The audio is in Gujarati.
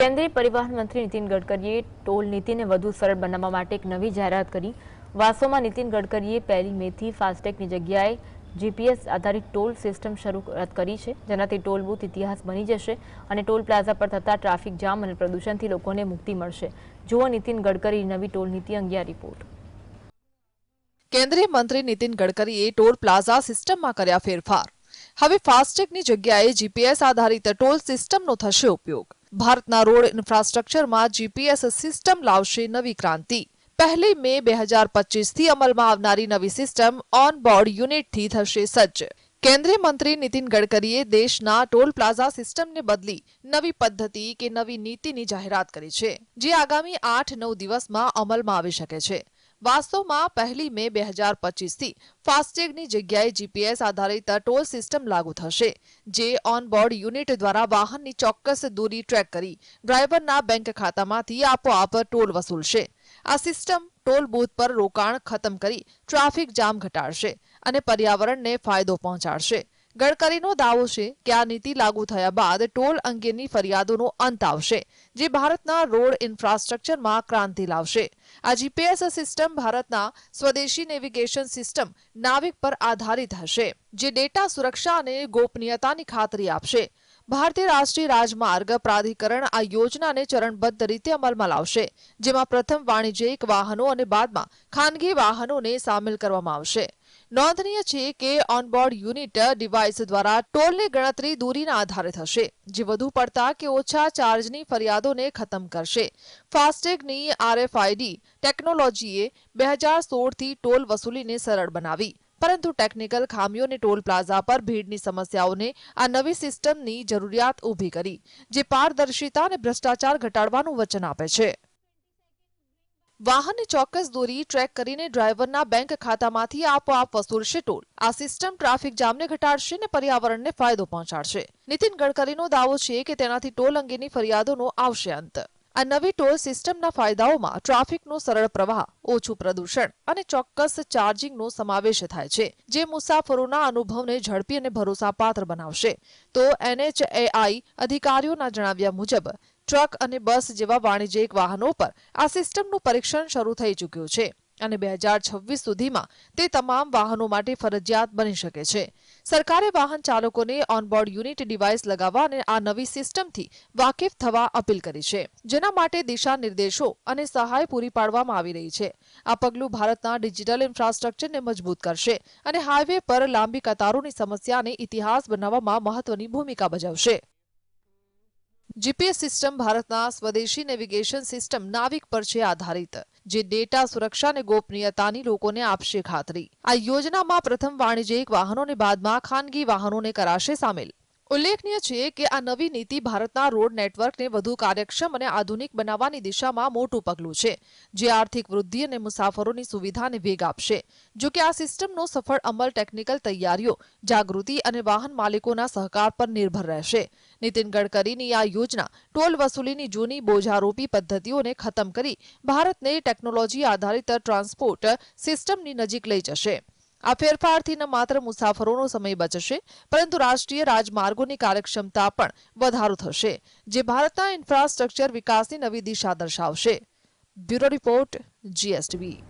કેન્દ્રીય પરિવહન મંત્રી નીતિન ગડકરીએ ટોલ નીતિને વધુ સરળ બનાવવા માટે એક નવી જાહેરાત કરી. વાસ્તવમાં નીતિન ગડકરીએ પહેલી મેથી ફાસ્ટેગની જગ્યાએ જીપીએસ આધારિત ટોલ સિસ્ટમ શરૂ કરી છે, જેનાથી ટોલ બુથ ઇતિહાસ બની જશે અને ટોલ પ્લાઝા પર થતા ટ્રાફિક જામ અને પ્રદૂષણથી લોકોને મુક્તિ મળશે. જુઓ નીતિન ગડકરી નવી ટોલ નીતિ અંગે આ રિપોર્ટ. કેન્દ્રીય મંત્રી નીતિન ગડકરીએ ટોલ પ્લાઝા સિસ્ટમમાં કર્યા ફેરફાર. હવે ફાસ્ટેગની જગ્યાએ જીપીએસ આધારિત ટોલ સિસ્ટમનો થશે ઉપયોગ. ભારતના રોડ ઇન્ફ્રાસ્ટ્રક્ચરમાં જીપીએસ સિસ્ટમ લાવશે નવી ક્રાંતિ. પહેલી મે બે હજાર પચીસથી અમલમાં આવનારી નવી સિસ્ટમ ઓન બોર્ડ યુનિટથી થશે સજ્જ. કેન્દ્રીય મંત્રી નીતિન ગડકરીએ દેશના ટોલ પ્લાઝા સિસ્ટમને બદલી નવી પદ્ધતિ કે નવી નીતિની જાહેરાત કરી છે, જે આગામી આઠ નવ દિવસમાં અમલમાં આવી શકે છે. વાસ્તવમાં પહેલી મે બે હજાર પચીસથી ફાસ્ટેગની જગ્યાએ જીપીએસ આધારિત ટોલ સિસ્ટમ લાગુ થશે, જે ઓનબોર્ડ યુનિટ દ્વારા વાહનની ચોક્કસ દૂરી ટ્રેક કરી ડ્રાઈવરના બેંક ખાતામાંથી આપોઆપ ટોલ વસૂલશે. આ સિસ્ટમ ટોલ બૂથ પર રોકાણ ખતમ કરી ટ્રાફિક જામ ઘટાડશે અને પર્યાવરણને ફાયદો પહોંચાડશે. ગડકરીનો દાવો છે કે આ નીતિ લાગુ થયા બાદ ટોલ અંગેની ફરિયાદોનો અંત આવશે, જે ભારતના રોડ ઇન્ફ્રાસ્ટ્રક્ચરમાં ક્રાંતિ લાવશે. આ જીપીએસ સિસ્ટમ ભારતના સ્વદેશી નેવિગેશન સિસ્ટમ નાવિક પર આધારિત હશે, જે ડેટા સુરક્ષા અને ગોપનીયતાની ખાતરી આપશે. ભારતીય રાષ્ટ્રીય રાજમાર્ગ પ્રાધિકરણ આ યોજનાને ચરણબદ્ધ રીતે અમલમાં લાવશે, જેમાં પ્રથમ વાણિજ્યિક વાહનો અને બાદમાં ખાનગી વાહનોને સામેલ કરવામાં આવશે. નોંધનીય છે કે ઓનબોર્ડ યુનિટ ડિવાઇસ દ્વારા ટોલની ગણતરી દૂરીના આધારે થશે, જે વધુ પડતા કે ઓછા ચાર્જની ફરિયાદોને ખતમ કરશે. ફાસ્ટેગની આરએફઆઈડી ટેકનોલોજીએ બે હજાર સોળથી ટોલ વસૂલીને સરળ બનાવી પરંતુ ટેકનિકલ ખામીઓને ટોલ પ્લાઝા પર ભીડની સમસ્યાઓને આ નવી સિસ્ટમની જરૂરિયાત ઊભી કરી, જે પારદર્શિતા અને ભ્રષ્ટાચાર ઘટાડવાનું વચન આપે છે. વાહનની ચોક્કસ દૂરી ટ્રેક કરીને ડ્રાઈવરના બેંક ખાતામાંથી આપોઆપ વસૂલશે ટોલ. આ સિસ્ટમ ટ્રાફિક જામને ઘટાડશે અને પર્યાવરણને ફાયદો પહોંચાડશે. નીતિન ગડકરીનો દાવો છે કે તેનાથી ટોલ અંગેની ફરિયાદોનો આવશે અંત. આ નવી ટોલ સિસ્ટમના ફાયદાઓમાં ટ્રાફિકનો સરળ પ્રવાહ, ઓછું પ્રદૂષણ અને ચોક્કસ ચાર્જિંગનો સમાવેશ થાય છે, જે મુસાફરોના અનુભવને ઝડપી અને ભરોસાપાત્ર બનાવશે. તો એનએચએઆઈ અધિકારીઓના જણાવ્યા મુજબ, ટ્રક અને બસ જેવા વાણિજ્યિક વાહનો પર આ સિસ્ટમનું પરીક્ષણ શરૂ થઈ ચૂક્યું છે. અને બે હજાર છવ્વીસ સુધીમાં તે તમામ વાહનો માટે ફરજિયાત બની શકે છે. સરકારે વાહન ચાલકોને ઓનબોર્ડ યુનિટ ડિવાઇસ લગાવવા અને આ નવી સિસ્ટમથી વાકેફ થવા અપીલ કરી છે. જેના માટે દિશા નિર્દેશો અને સહાય પૂરી પાડવામાં આવી રહી છે. આ પગલું ભારતના ડિજિટલ ઇન્ફ્રાસ્ટ્રક્ચરને મજબૂત કરશે અને હાઈવે પર લાંબી કતારોની સમસ્યાને ઇતિહાસ બનાવવામાં મહત્વની ભૂમિકા ભજવશે. જીપીએસ સિસ્ટમ ભારતના સ્વદેશી નેવિગેશન સિસ્ટમ નાવિક પર છે આધારિત, જે ડેટા સુરક્ષા અને ગોપનીયતાની લોકોને આપશે ખાતરી. આ યોજનામાં પ્રથમ વાણિજ્યિક વાહનોને બાદમાં ખાનગી વાહનોને કરાશે સામેલ. ઉલ્લેખનીય છે કે આ નવી નીતિ ભારતના રોડ નેટવર્કને વધુ કાર્યક્ષમ અને આધુનિક બનાવવાની દિશામાં મોટું પગલું છે, જે આર્થિક વૃદ્ધિ અને મુસાફરોની સુવિધાને વેગ આપશે. જો કે આ સિસ્ટમનો સફળ અમલ ટેકનિકલ તૈયારીઓ, જાગૃતિ અને વાહન માલિકોના સહકાર પર નિર્ભર રહેશે. નીતિન ગડકરીની આ યોજના ટોલ વસૂલીની જૂની બોજારોપી પદ્ધતિઓને ખતમ કરી ભારતને ટેકનોલોજી આધારિત ટ્રાન્સપોર્ટ સિસ્ટમની નજીક લઈ જશે. આ ફેરફારથી ન માત્ર મુસાફરોનો સમય બચશે, પરંતુ રાષ્ટ્રીય રાજમાર્ગોની કાર્યક્ષમતા પણ વધારો થશે, જે ભારતના ઇન્ફ્રાસ્ટ્રક્ચર વિકાસની નવી દિશા દર્શાવશે. Bureau report, GSTV.